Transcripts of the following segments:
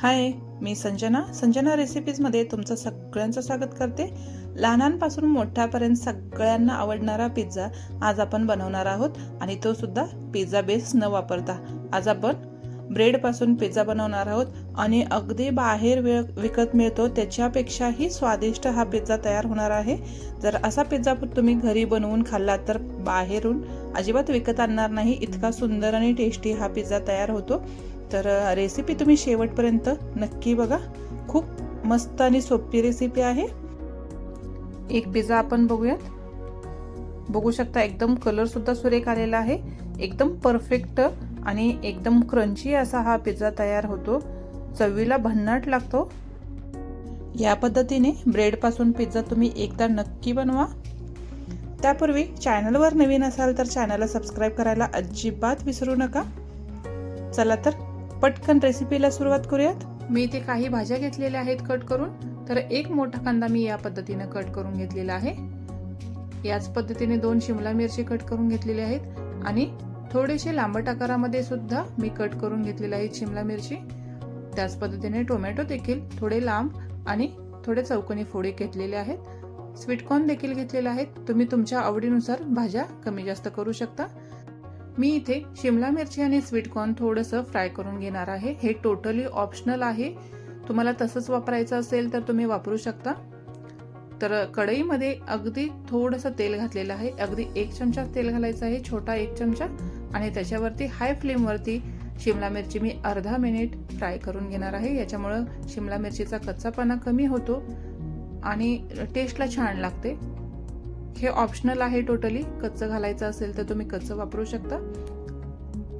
हाय मी संजना. संजना रेसिपीजमध्ये तुमचं सगळ्यांचं स्वागत करते. लहानांपासून मोठ्यापर्यंत सगळ्यांना आवडणारा पिझ्झा आज आपण बनवणार आहोत आणि तो सुद्धा पिझ्झा बेस न वापरता. आज आपण ब्रेडपासून पिझ्झा बनवणार आहोत आणि अगदी बाहेर वे विकत मिळतो त्याच्यापेक्षाही स्वादिष्ट हा पिझ्झा तयार होणार आहे. जर असा पिझ्झा तुम्ही घरी बनवून खाल्ला तर बाहेरून अजिबात विकत आणणार नाही. इतका सुंदर आणि टेस्टी हा पिझ्झा तयार होतो. तर रेसिपी तुम्ही शेवटपर्यंत नक्की बघा. खूप मस्त आणि सोपी रेसिपी आहे. एक पिझ्झा आपण बघूयात. बघू शकता एकदम कलरसुद्धा सुरेख आलेला आहे. एकदम परफेक्ट आणि एकदम क्रंची असा हा पिझ्झा तयार होतो. चवीला भन्नाट लागतो. या पद्धतीने ब्रेडपासून पिझ्झा तुम्ही एकदा नक्की बनवा. त्यापूर्वी चॅनलवर नवीन असाल तर चॅनलला सबस्क्राईब करायला अजिबात विसरू नका. चला तर पटकन रेसिपीला सुरुवात करूयात. मी इथे काही भाज्या घेतलेल्या आहेत कट करून. तर एक मोठा कांदा मी या पद्धतीने कट करून घेतलेला आहे. याच पद्धतीने दोन शिमला मिरची कट करून घेतलेली आहेत. आणि थोडेसे लांबट आकारामध्ये सुद्धा मी कट करून घेतलेले आहेत शिमला मिरची. त्याच पद्धतीने टोमॅटो देखील थोडे लांब आणि थोडे चौकोनी फोडे घेतलेले आहेत. स्वीटकॉर्न देखील घेतलेले आहेत. तुम्ही तुमच्या आवडीनुसार भाज्या कमी जास्त करू शकता. मी इथे शिमला मिरची आणि स्वीटकॉर्न थोडंसं फ्राय करून घेणार आहे. हे टोटली ऑप्शनल आहे. तुम्हाला तसंच वापरायचं असेल तर तुम्ही वापरू शकता. तर कढईमध्ये अगदी थोडंसं तेल घातलेलं आहे. अगदी एक चमचा तेल घालायचं आहे. छोटा एक चमचा. आणि त्याच्यावरती हाय फ्लेमवरती शिमला मिरची मी अर्धा मिनिट फ्राय करून घेणार आहे. याच्यामुळं शिमला मिरचीचा कच्चापणा कमी होतो. आणि टेस्टला छान लागते. हे ऑप्शनल आहे टोटली कच्चं घालायचं असेल तर तुम्ही कच्चं वापरू शकता.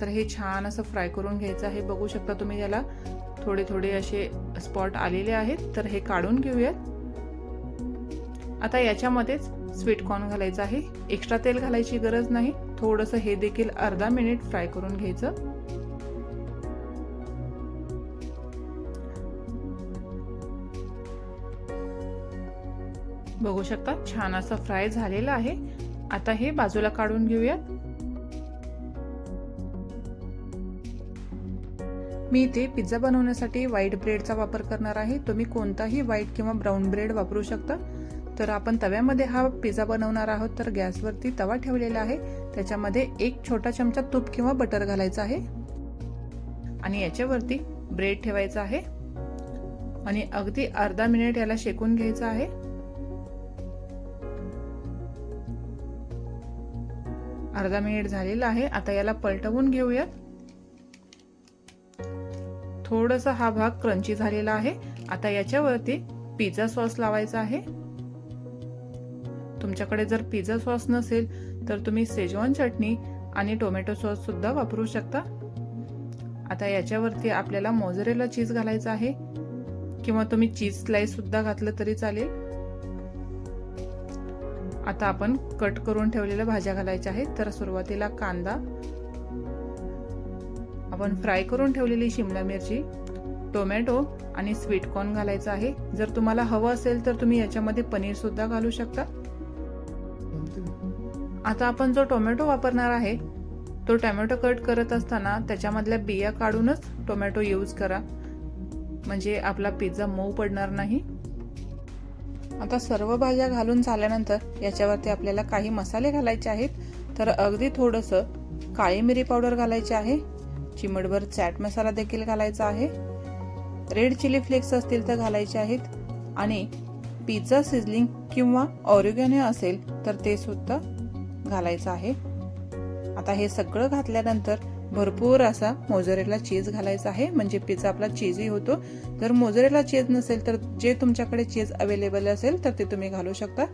तर हे छान असं फ्राय करून घ्यायचं आहे. बघू शकता तुम्ही याला थोडे थोडे असे स्पॉट आलेले आहेत. तर हे काढून घेऊयात. आता याच्यामध्येच स्वीटकॉर्न घालायचं आहे. एक्स्ट्रा तेल घालायची गरज नाही. थोडंसं हे देखील अर्धा मिनिट फ्राय करून घ्यायचं. बघू शकता छान असं फ्राय झालेलं आहे. आता हे बाजूला काढून घेऊयात. मी इथे पिझ्झा बनवण्यासाठी व्हाईट ब्रेडचा वापर करणार आहे. तुम्ही कोणताही व्हाईट किंवा ब्राऊन ब्रेड वापरू शकता. तर आपण तव्यामध्ये हा पिझ्झा बनवणार आहोत. तर गॅसवरती तवा ठेवलेला आहे. त्याच्यामध्ये एक छोटा चमचा तूप किंवा बटर घालायचं आहे. आणि याच्यावरती ब्रेड ठेवायचा आहे. आणि अगदी अर्धा मिनिट याला शेकून घ्यायचं आहे. अर्धा मिनिट झालेला आहे. आता याला पलटवून घेऊयात. थोडासा हा भाग क्रंची झालेला आहे. आता याच्यावरती पिझ्झा सॉस लावायचा आहे. तुमच्याकडे जर पिझ्झा सॉस नसेल तर तुम्ही सेजवान चटणी आणि टोमॅटो सॉस सुद्धा वापरू शकता. आता याच्यावरती आपल्याला मोझरेला चीज घालायचं आहे. किंवा तुम्ही चीज स्लाइस सुद्धा घातलं तरी चालेल. आता आपण कट करून ठेवलेल्या भाज्या घालायच्या आहेत. तर सुरुवातीला कांदा. आपण फ्राय करून ठेवलेली शिमला मिरची टोमॅटो आणि स्वीटकॉर्न घालायचं आहे. जर तुम्हाला हवं असेल तर तुम्ही याच्यामध्ये पनीर सुद्धा घालू शकता. आता आपण जो टोमॅटो वापरणार आहे तो टोमॅटो कट करत असताना त्याच्यामधल्या बिया काढूनच टोमॅटो यूज करा. म्हणजे आपला पिझ्झा मऊ पडणार नाही. आता सर्व भाज्या घालून झाल्यानंतर याच्यावरती आपल्याला काही मसाले घालायचे आहेत. तर अगदी थोडंसं काळी मिरी पावडर घालायची आहे. चिमटभर चॅट मसाला देखील घालायचा आहे. रेड चिली फ्लेक्स असतील तर घालायचे आहेत. आणि पिझ्झा सिझलिंग किंवा ऑरिगॅनो असेल तर ते सुद्धा घालायचं आहे. आता हे सगळं घातल्यानंतर भरपूर असा मोजरेला चीज घालायचा आहे. म्हणजे पिझ्झा आपला चीजही होतो. जर मोजरेला चीज नसेल तर जे तुमच्याकडे चीज अवेलेबल असेल तर ते तुम्ही घालू शकता.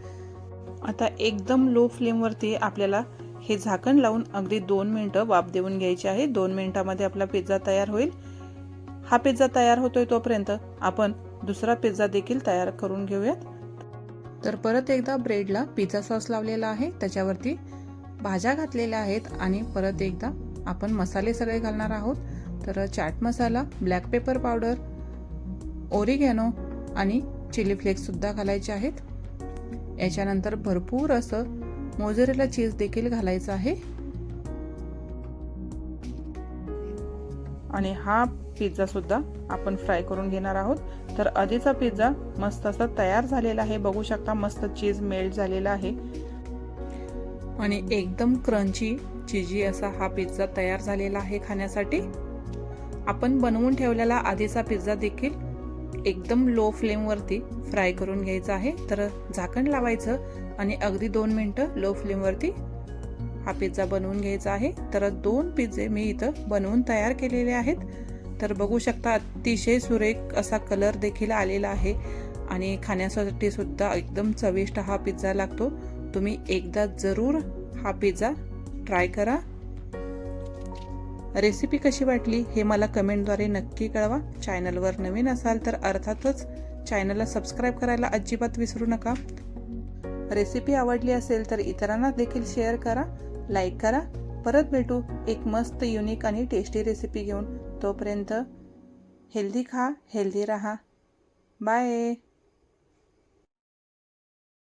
आता एकदम लो फ्लेमवरती आपल्याला हे झाकण लावून अगदी दोन मिनटं वाफ देऊन घ्यायची आहे. दोन मिनटामध्ये आपला पिझ्झा तयार होईल. हा पिझ्झा तयार होतोय तोपर्यंत आपण दुसरा पिझ्झा देखील तयार करून घेऊयात. तर परत एकदा ब्रेडला पिझ्झा सॉस लावलेला आहे. त्याच्यावरती भाज्या घातलेल्या आहेत आणि परत एकदा आपण मसाले सगळे घालणार आहोत. तर chaat masala black pepper powder oregano आणि चिली फ्लेक्ससुद्धा घालायचे आहेत. याच्यानंतर भरपूर असं मोजरेला चीज देखील घालायचं आहे. आणि हा पिझ्झासुद्धा आपण फ्राय करून घेणार आहोत. तर आधीचा पिझ्झा मस्त असा तयार झालेला आहे. बघू शकता मस्त चीज मेल्ट झालेला आहे. आणि एकदम क्रंची चिजी असा हा पिझ्झा तयार झालेला आहे खाण्यासाठी. आपण बनवून ठेवलेला आधीचा पिझ्झा देखील एकदम लो फ्लेमवरती फ्राय करून घ्यायचा आहे. तर झाकण लावायचं आणि अगदी दोन मिनटं लो फ्लेमवरती हा पिझ्झा बनवून घ्यायचा आहे. तर दोन पिझ्झे मी इथं बनवून तयार केलेले आहेत. तर बघू शकता अतिशय सुरेख असा कलर देखील आलेला आहे. आणि खाण्यासाठी सुद्धा एकदम चविष्ट हा पिझ्झा लागतो. तुम्ही एकदा जरूर हा पिझ्झा ट्राय करा. रेसिपी कशी वाटली हे मला कमेंटद्वारे नक्की कळवा. चॅनलवर नवीन असाल तर अर्थातच चॅनलला सबस्क्राईब करायला अजिबात विसरू नका. रेसिपी आवडली असेल तर इतरांना देखील शेअर करा लाईक करा. परत भेटू एक मस्त युनिक आणि टेस्टी रेसिपी घेऊन. तोपर्यंत हेल्दी खा हेल्दी राहा. बाय